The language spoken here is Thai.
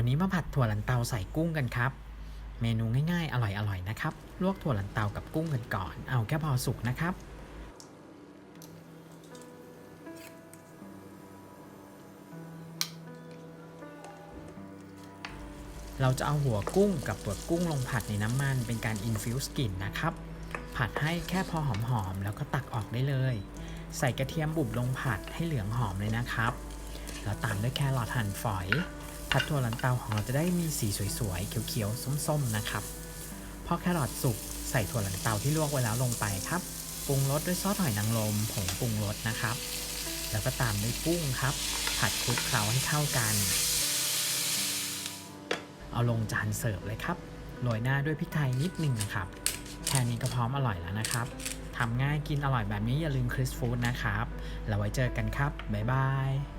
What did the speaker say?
วันนี้มาผัดถั่วลันเตาใส่กุ้งกันครับ เมนูง่ายๆ อร่อยๆนะครับ ลวกถั่วลันเตากับกุ้งกันก่อน เอาแค่พอสุกนะครับ เราจะเอาหัวกุ้งกับเปลือกกุ้งลงผัดในน้ำมัน เป็นการอินฟิวส์กลิ่นนะครับ ผัดให้แค่พอหอมๆ แล้วก็ตักออกได้เลย ใส่กระเทียมบุบลงผัดให้เหลืองหอมเลยนะครับ แล้วตามด้วยแครอทหั่นฝอย ผัดถั่วลันเตาของเราจะได้มีสีสวยๆ เขียวๆ ส้มๆ นะครับ พอแครอทสุกใส่ถั่วลันเตาที่ลวกไว้แล้วลงไปครับ ปรุงรสด้วยซอสหอยนางรมผงปรุงรสนะครับ แล้วก็ตามด้วยกุ้งครับ ผัดคลุกเคล้าให้เข้ากัน เอาลงจานเสิร์ฟเลยครับ โรยหน้าด้วยพริกไทยนิดหนึ่งนะครับ แค่นี้ก็พร้อมอร่อยแล้วนะครับ ทำง่ายกินอร่อยแบบนี้อย่าลืมคริสฟู้ดนะครับ แล้วไว้เจอกันครับ บ๊ายบาย